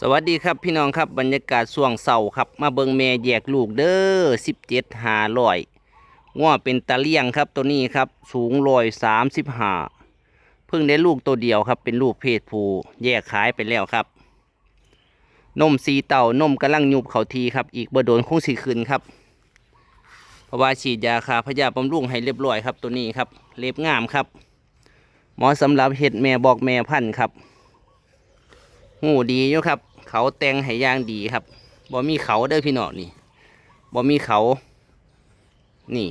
สวัสดีครับพี่น้องครับบรรยากาศช่วงเสาครับ มาเบิงแม่แยกลูกเด้อสิบเจ็ดหาลอยง้อเป็นตะเลี่ยงครับตัวนี้ครับ สูงลอยสามสิบหาเพิ่งได้ลูกตัวเดียวครับ เป็นลูกเพศผู้แยกขายไปแล้วครับ นมสีเต่านมกำลังยุบเขาทีครับ อีกบ่โดนคงสีคืนครับเพราะว่าฉีดยาคาพยาบำรุงให้เรียบร้อยครับตัวนี้ครับ เล็บงามครับหมาะสำหรับเห็ดแม่บอกแม่พันธุ์ครับ หูดีอยู่ครับ เขาแต่งให้ย่างดีครับบ่มีเขาเด้อพี่น้องนี่บ่มีเขา นี่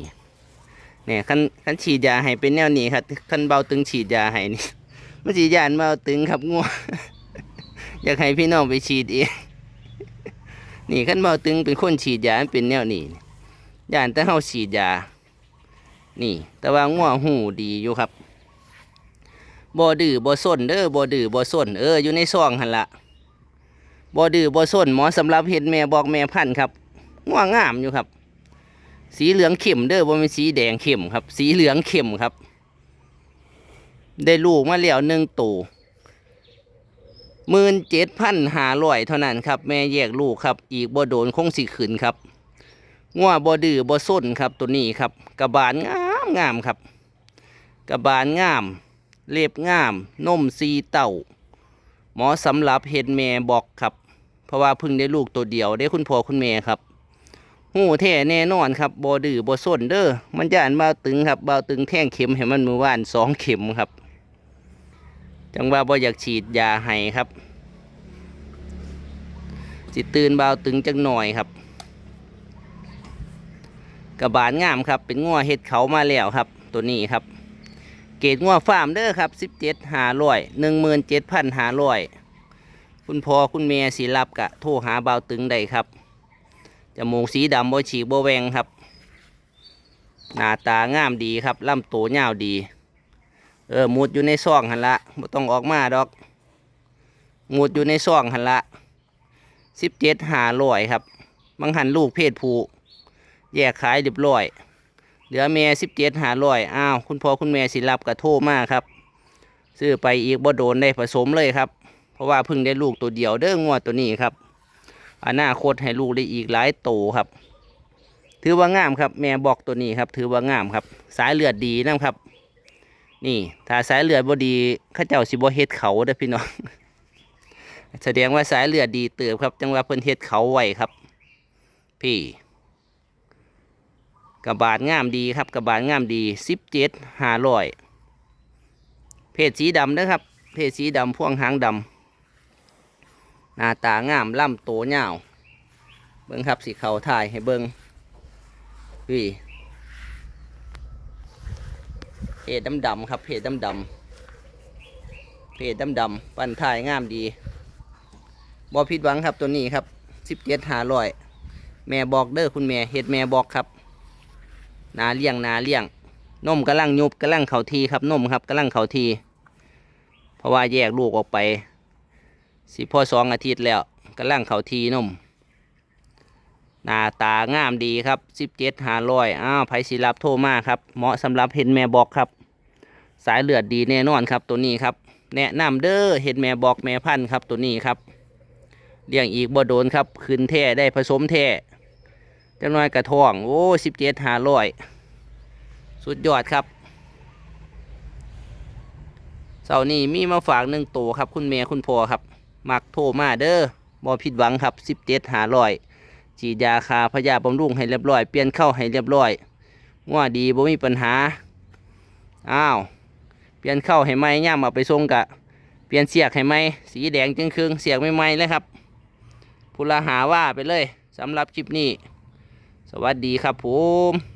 เนี่ยคันคันฉีดยาให้เป็นแนวนี้ครับคันเบาตึงฉีดยาให้นี่มันฉีดยาเบาตึงครับงัวอยากให้พี่น้องไปฉีดเองนี่คันเบาตึงเป็นคนฉีดยาเป็นแนวนี้ยานแต่เฮาฉีดยา นี่ แต่ว่างัวหูดีอยู่ครับ บ่ดื้อบ่ส้นเด้อบ่ดื้อบ่ส้นเอออยู่ในซองหั่นละบ่ดื้อบ่ส้นหมอสำหรับเห็ดแม่บอกแม่พันธุ์ครับง่วงงามอยู่ครับ สีเหลืองเข้มเด้อบ่แม่นสีแดงเข้มครับ สีเหลืองเข้มครับ ได้ลูกมาแล้วหนึ่งตัวหมื่นเจ็ดพันหาร้อยเท่านั้นครับ แม่แยกลูกครับ อีกบ่โดนคงสิขึ้นครับง่วบ่ดื้อบ่ส้นครับตัวนี้ครับ กระบาลงามงามครับ กระบาลงาม เล็บงาม นมซีเต่า หมอสำหรับเห็ดแม่บอกครับ เพราะว่าพิ่งได้ลูกตัวเดียวได้คุณพ่อคุณแม่ครับหูแท้แน่นอนครับบอดื้อบอส้นเด้อมันจะอ่านเบาตึงครับเบาตึงแท่งเข็มให้มันมือว่านสองเข็มครับ จังว่าบออยากฉีดยาให้ครับ จิตตื่นเบาตึงจังหน่อยครับ กระบาลงามครับ เป็นงัวเห็ดเขามาแล้วครับ ตัวนี้ครับ เกตงัวฟาร์มเด้อครับสิบเจ็ดหาร้อยหนึ่งหมื่นเจ็ดพันหาร้อยคุณพ่อคุณแม่สีรับกะโทรหาเบาตึงได้ครับจมูกสีดำบ่ฉีกบ่แวงครับ หน้าตางามดีครับลำตัวยาวดี เออมุดอยู่ในซ่องหันละบ่ต้องออกมาดอกมุดอยู่ในซ่องหันละสิบเจ็ดหาร้อยครับบางหันลูกเพศผู้แยกขายเรียบร้อย เหลือแม่สิบเจ็ดหาร้อยอ้าวคุณพ่อคุณแม่สิรับกระโทมากครับ ซื้อไปอีกบ่โดนได้ผสมเลยครับ เพราะว่าเพิ่งได้ลูกตัวเดียวเด้องวดตัวนี้ครับอนาคตให้ลูกได้อีกหลายโตครับ ถือว่างามครับ แม่บอกตัวนี้ครับ ถือว่างามครับ สายเลือดดีนะครับ นี่ถ้าสายเลือดบ่ดีข้าเจ้าสิบ่เฮ็ดเขาเด้อพี่น้องแสดงว่าสายเลือดดีเติบครับ จังว่าเพิ่นเฮ็ดเขาไว้ครับ พี่ กระบาดงามดีครับกระบาดงามดีสิบเจ็ดห้าร้อยเพศสีดำนะครับ เพศสีดำพ่วงหางดำหน้าตางามล่ำโตเงาวเบิ้งครับสีเขาถ่ายให้เบิ้งพี่เพศดำดำครับเพศดำดำเพศดำดำปั้นถ่ายงามดีบอผิดหวังครับตัวนี้ครับสิบเจ็ดห้าร้อยแม่บอกเด้อคุณแม่เห็ดแม่บอกครับ นาเลี้ยงนาเลี้ยงนมกำลังยุบกำลังเข่าทีครับนมครับกำลังเข่าที เพราะว่าแยกลูกออกไปสิพ่อสองอาทิตย์แล้วกำลังเข่าทีนมหน้าตางามดีครับสิบเจ็ดหาร้อยอ้าวไผศิรับโทมาครับ เหมาะสำหรับเห็นแม่บอกครับ สายเลือดดีแน่นอนครับตัวนี้ครับ แนะนำเด้อเห็นแม่บอกแม่พันธุ์ครับตัวนี้ครับเลี้ยงอีกบ่โดนครับ คืนแท้ได้ผสมแท้ จังน้อยกระท่อง โอ้สิบเจ็ดหาร้อยสุดยอดครับเสาร์นี้มีมาฝากหนึ่งตัวครับ คุณแม่คุณพ่อครับ มักโทรมาเด้อบอผิดหวังครับสิบเจ็ดหาร้อยฉีดยาคาพยาบำรุงให้เรียบร้อย เปลี่ยนเข้าให้เรียบร้อยว่าดีบ่มีปัญหา อ้าว เปลี่ยนเข้าให้ไหมย่ามเอาไปส่งกะ เปลี่ยนเสียกให้ไหมสีแดงจึงครึ่งเสียกไม่ไหมเลยครับพุละหาว่าไปเลยสำหรับคลิปนี้ สวัสดีครับผม